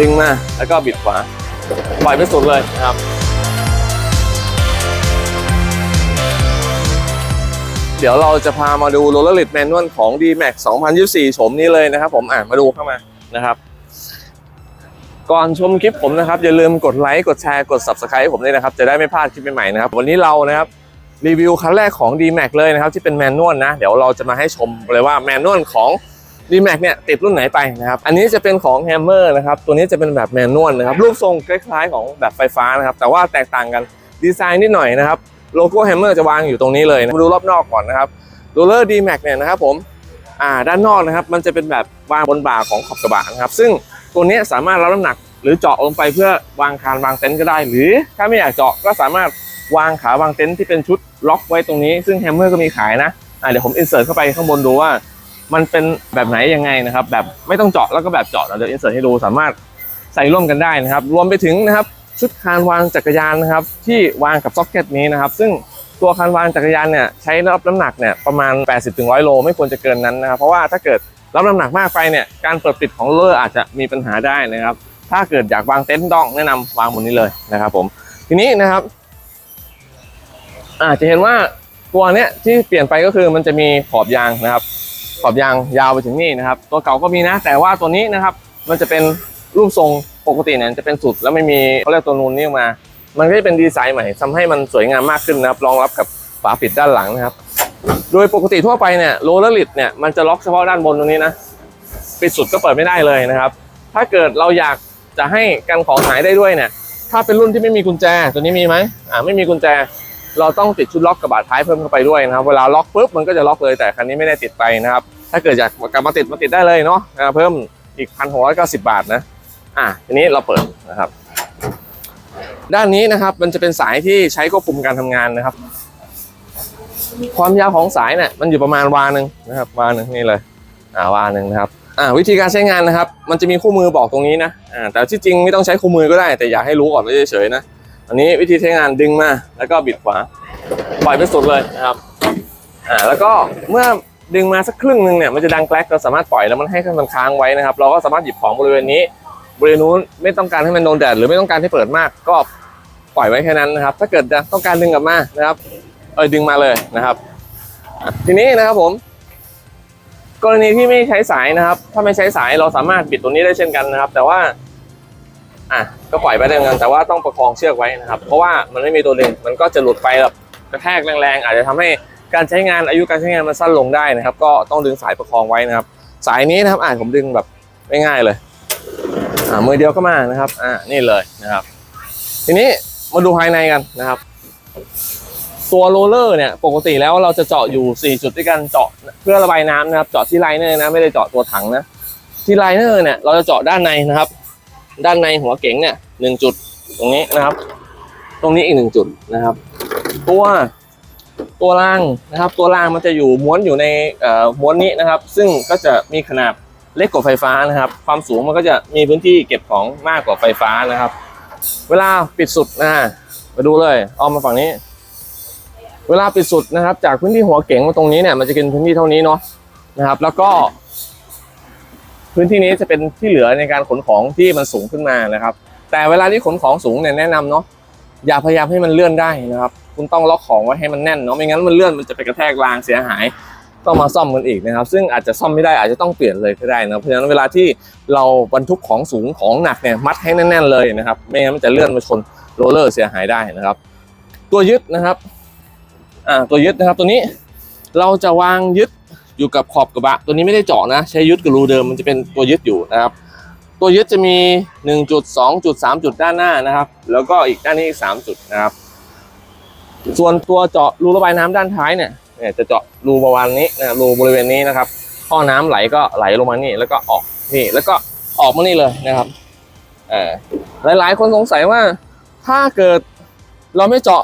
ดึงมาแล้วก็บิดขวาปล่อยไปสุดเลยนะครับ เดี๋ยวเราจะพามาดูโรลเลอร์ลิดแมนนวลของ D-Max 2024โฉมนี้เลยนะครับ ผมอ่านมาดูเข้ามานะครับ ก่อนชมคลิปผมนะครับ อย่าลืมกดไลค์กดแชร์กด Subscribe ให้ผมด้วยนะครับ จะได้ไม่พลาดคลิปใหม่ๆนะครับ วันนี้เรานะครับรีวิวครั้งแรกของ D-Max เลยนะครับ ที่เป็นแมนนวลนะ เดี๋ยวเราจะมาให้ชมเลยว่าแมนนวลของ D-Max เนี่ยติดรุ่นไหนไปนะครับอันนี้จะเป็นของ Hammer นะครับตัวนี้จะเป็นแบบแมนนวลนะครับรูปทรงคล้ายๆของแบบไฟฟ้านะครับแต่ว่าแตกต่างกันดีไซน์นิดหน่อยนะครับโลโก้ Hammer จะวางอยู่ตรงนี้เลยนะมาดูรอบนอกก่อนนะครับโรลเลอร์ D-Max เนี่ยนะครับผมอ่าด้านนอกนะครับมันจะเป็นแบบวางบนบ่าของขอบกระบะนะครับซึ่งตัวนี้สามารถรับน้ำหนัก หรือเจาะลงไปเพื่อวางคานวางเต็นท์ก็ได้ หรือถ้าไม่อยากเจาะก็สามารถวางขาวางเต็นท์ที่เป็นชุดล็อกไว้ตรงนี้ ซึ่ง Hammer ก็มีขายนะอ่าเดี๋ยวผมอินเสิร์ตเข้าไปข้างบนดูว่า มันเป็นแบบไหนยังไงนะครับ แบบไม่ต้องเจาะแล้วก็แบบเจาะเราเดี๋ยวอินเสิร์ตให้ดูสามารถใส่ร่วมกันได้นะครับ รวมไปถึงนะครับชุดคานวางจักรยานนะครับ ที่วางกับซ็อกเก็ตนี้นะครับ ซึ่งตัวคานวางจักรยานเนี่ยใช้รับน้ำหนักเนี่ยประมาณ 80-100 โลไม่ควรจะเกินนั้นนะครับ เพราะว่าถ้าเกิดรับน้ำหนักมากไปเนี่ยการเปิดปิดของเลอร์อาจจะมีปัญหาได้นะครับ ถ้าเกิดอยากวางเต็นท์ต้องแนะนำวางบนนี้เลยนะครับ ผมทีนี้นะครับอาจจะเห็นว่าตัวเนี้ยที่เปลี่ยนไปก็คือมันจะมีขอบยางนะครับ ขอบยางยาวไปถึงนี่นะครับ ตัวเก่าก็มีนะ แต่ว่าตัวนี้นะครับ มันจะเป็นรูปทรงปกติเนี่ยจะเป็นสุดแล้วไม่มีเขาเรียกตัวนูนนี่ออกมา มันก็จะเป็นดีไซน์ใหม่ทำให้มันสวยงามมากขึ้นนะครับรองรับกับฝาปิดด้านหลังนะครับ โดยปกติทั่วไปเนี่ยโรลเลอร์ลิดเนี่ยมันจะล็อกเฉพาะด้านบนตรงนี้นะปิดสุดก็เปิดไม่ได้เลยนะครับ ถ้าเกิดเราอยากจะให้กันของหายได้ด้วยเนี่ยถ้าเป็นรุ่นที่ไม่มีกุญแจตัวนี้มีไหมอ่าไม่มีกุญแจ เราต้องติดชุดล็อกกระบะท้ายเพิ่มเข้าไปด้วยนะครับ เวลาล็อกปุ๊บมันก็จะล็อกเลยแต่คันนี้ไม่ได้ติดไปนะครับ ถ้าเกิดอยากกลับมาติดมาติดได้เลยเนาะเพิ่มอีกพันหกร้อยเก้าสิบบาทนะ อะทีนี้เราเปิดนะครับ ด้านนี้นะครับมันจะเป็นสายที่ใช้ควบคุมการทำงานนะครับ ความยาวของสายเนี่ยมันอยู่ประมาณวาหนึ่งนะครับวาหนึ่งนี่เลยอ่าวาหนึ่งนะครับอ่าวิธีการใช้งานนะครับ มันจะมีคู่มือบอกตรงนี้นะอ่าแต่ที่จริงไม่ต้องใช้คู่มือก็ได้ แต่อยากให้รู้ก่อนเฉยๆนะ อันนี้วิธีใช้งานดึงมา แล้วก็บิดขวา ปล่อยไปสุดเลยนะครับ อ่า แล้วก็เมื่อดึงมาสักครึ่งหนึ่งเนี่ยมันจะดังแกลกเราสามารถปล่อยแล้วมันให้มันค้างไว้นะครับ เราก็สามารถหยิบของบริเวณนี้ บริเวณนู้นไม่ต้องการให้มันโดนแดดหรือไม่ต้องการให้เปิดมาก ก็ปล่อยไว้แค่นั้นนะครับ ถ้าเกิดจะต้องการดึงกลับมานะครับ เออดึงมาเลยนะครับ ทีนี้นะครับผม กรณีที่ไม่ใช้สายนะครับ ถ้าไม่ใช้สายเราสามารถบิดตัวนี้ได้เช่นกันนะครับ แต่ว่า อะก็ปล่อยไปได้เหมือนกันแต่ว่าต้องประคองเชือกไว้นะครับเพราะว่ามันไม่มีตัวดึงมันก็จะหลุดไปแบบกระแทกแรงๆอาจจะทำให้การใช้งานอายุการใช้งานมันสั้นลงได้นะครับ ก็ต้องดึงสายประคองไว้นะครับ สายนี้นะครับอ่าผมดึงแบบง่ายๆเลยอ่ามือเดียวก็มานะครับอ่านี่เลยนะครับ ทีนี้มาดูภายในกันนะครับ ตัวโรลเลอร์เนี่ยปกติแล้วเราจะเจาะอยู่ 4 จุดด้วยกันเจาะเพื่อระบายน้ำนะครับ เจาะที่ไลเนอร์นะไม่ได้เจาะตัวถังนะที่ไลเนอร์เนี่ยเราจะเจาะด้านในนะครับ ด้านในหัวเก๋งเนี่ยหนึ่งจุดตรงนี้นะครับ ตรงนี้อีกหนึ่งจุดนะครับ ตัวตัวรางนะครับ ตัวรางมันจะอยู่ม้วนอยู่ในเอ่อม้วนนี้นะครับ ซึ่งก็จะมีขนาดเล็กกว่าไฟฟ้านะครับ ความสูงมันก็จะมีพื้นที่เก็บของมากกว่าไฟฟ้านะครับ เวลาปิดสุดนะมาดูเลยเอามาฝั่งนี้ เวลาปิดสุดนะครับ จากพื้นที่หัวเก๋งมาตรงนี้เนี่ยมันจะกินพื้นที่เท่านี้เนาะนะครับ แล้วก็ พื้นที่นี้จะเป็นที่เหลือในการขนของที่มันสูงขึ้นมานะครับ แต่เวลาที่ขนของสูงเนี่ยแนะนำเนาะอย่าพยายามให้มันเลื่อนได้นะครับ คุณต้องล็อกของไว้ให้มันแน่นเนาะไม่งั้นมันเลื่อนมันจะไปกระแทกรางเสียหายต้องมาซ่อมกันอีกนะครับ ซึ่งอาจจะซ่อมไม่ได้อาจจะต้องเปลี่ยนเลยก็ได้นะเพราะฉะนั้นเวลาที่เราบรรทุกของสูงของหนักเนี่ยมัดให้แน่นๆเลยนะครับ ไม่งั้นมันจะเลื่อนมาชนโรลเลอร์เสียหายได้นะครับ ตัวยึดนะครับอ่าตัวยึดนะครับตัวนี้เราจะวางยึด อยู่กับขอบกระบะ ตัวนี้ไม่ได้เจาะนะ ใช้ยึดกับรูเดิมมันจะเป็นตัวยึดอยู่นะครับ ตัวยึดจะมี 1 จุด 2 จุด 3 จุดด้านหน้านะครับ แล้วก็อีกด้านนี้อีก 3 จุดนะครับ ส่วนตัวเจาะรูระบายน้ำด้านท้ายเนี่ยเนี่ยจะเจาะรูประมาณนี้นะรูบริเวณนี้นะครับท่อน้ำไหลก็ไหลลงมานี่แล้วก็ออกนี่แล้วก็ออกมานี่เลยนะครับเออหลายๆ คนสงสัยว่าถ้าเกิดเราไม่เจาะ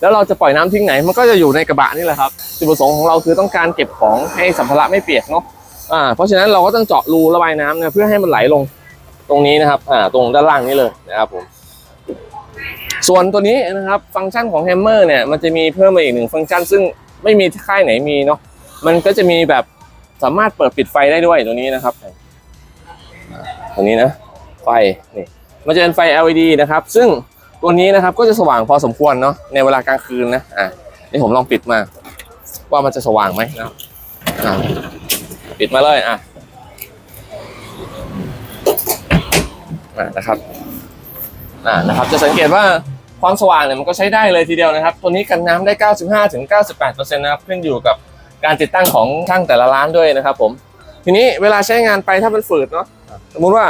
แล้วเราจะปล่อยน้ำทิ้งไหนมันก็จะอยู่ในกระบะนี่แหละครับจุดประสงค์ของเราคือต้องการเก็บของให้สัมภาระไม่เปียกเนาะอ่าเพราะฉะนั้นเราก็ต้องเจาะรูระบายน้ำนะเพื่อให้มันไหลลงตรงนี้นะครับอ่าตรงด้านล่างนี้เลยนะครับผมส่วนตัวนี้นะครับฟังก์ชันของ Hammer เนี่ยมันจะมีเพิ่มมาอีกหนึ่งฟังก์ชัน ซึ่งไม่มีค่ายไหนมีเนาะมันก็จะมีแบบสามารถเปิดปิดไฟได้ด้วยตัวนี้นะครับตัวนี้นะไฟนี่มันจะเป็นไฟ LED นะครับ ซึ่ง ตัวนี้นะครับก็จะสว่างพอสมควรเนาะในเวลากลางคืนนะอะนี่ผมลองปิดมา ว่ามันจะสว่างไหมนะครับอะปิดมาเลยอะอะนะครับอ่านะครับ จะสังเกตว่าความสว่างเนี่ยมันก็ใช้ได้เลยทีเดียวนะครับ ตัวนี้กันน้ำได้ 95ถึง98%นะครับขึ้นอยู่กับการติดตั้งของช่างแต่ละร้านด้วยนะครับ ผม ทีนี้เวลาใช้งานไปถ้ามันฝืดเนาะสมมุติว่า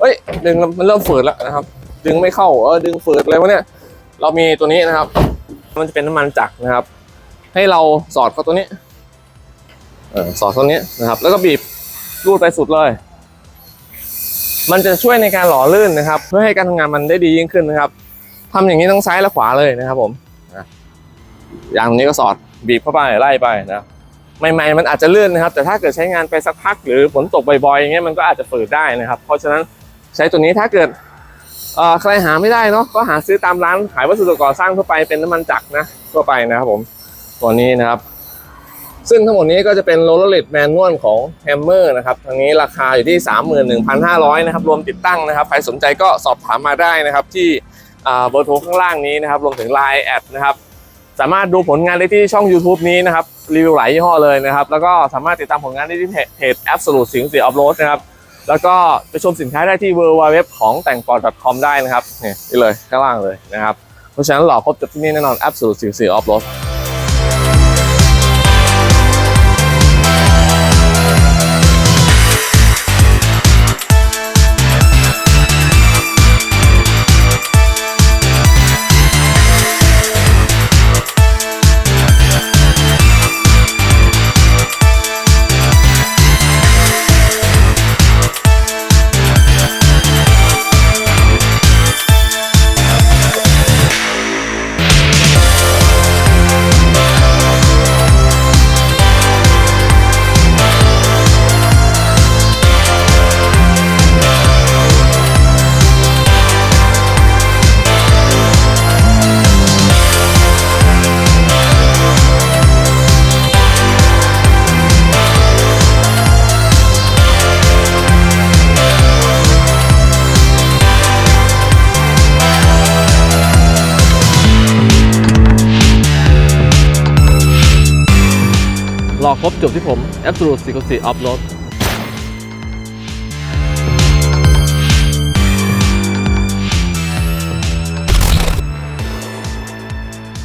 เอ้ยดึงแล้วมันเริ่มฝืดแล้วนะครับ ดึงไม่เข้าเออดึงฝืดเลยวะเนี่ยเรามีตัวนี้นะครับ มันจะเป็นน้ำมันจักรนะครับ ให้เราสอดเข้าตัวนี้เออสอดตัวนี้นะครับ แล้วก็บีบรูดไปสุดเลย มันจะช่วยในการหล่อลื่นนะครับ เพื่อให้การทำงานมันได้ดียิ่งขึ้นนะครับทำอย่างนี้ทั้งซ้ายและขวาเลยนะครับ ผมอย่างนี้ก็สอดบีบเข้าไปไล่ไปนะใหม่ๆมันอาจจะลื่นนะครับ แต่ถ้าเกิดใช้งานไปสักพัก หรือฝนตกบ่อยๆอย่างเงี้ยมันก็อาจจะฝืดได้นะครับ เพราะฉะนั้นใช้ตัวนี้ถ้าเกิด ใครหาไม่ได้เนาะก็หาซื้อตามร้านขายวัสดุก่อสร้างทั่วไปเป็นน้ำมันจักรนะทั่วไปนะครับผมตัวนี้นะครับ ซึ่งทั้งหมดนี้ก็จะเป็นโรลเลอร์เลดแมนนวลของแฮมเมอร์นะครับทางนี้ราคาอยู่ที่ 31,500นะครับรวมติดตั้งนะครับใครสนใจก็สอบถามมาได้นะครับที่เบอร์โทรข้างล่างนี้นะครับรวมถึง Line แอดนะครับสามารถดูผลงานได้ที่ช่อง YouTube นี้นะครับรีวิวหลายยี่ห้อเลยนะครับแล้วก็สามารถติดตามผลงานได้ที่เพจเพจ Absolute สิงห์สีออฟโรดนะครับ แล้วก็ไปชมสินค้าได้ที่ www ของแต่งปอด .com ได้นะครับนี่เลยข้างล่างเลยนะครับ เพราะฉะนั้นหล่อครบจบที่นี่แน่นอน Absolute สิงห์ อครบจบที่ผม Absolute Secrecy of Road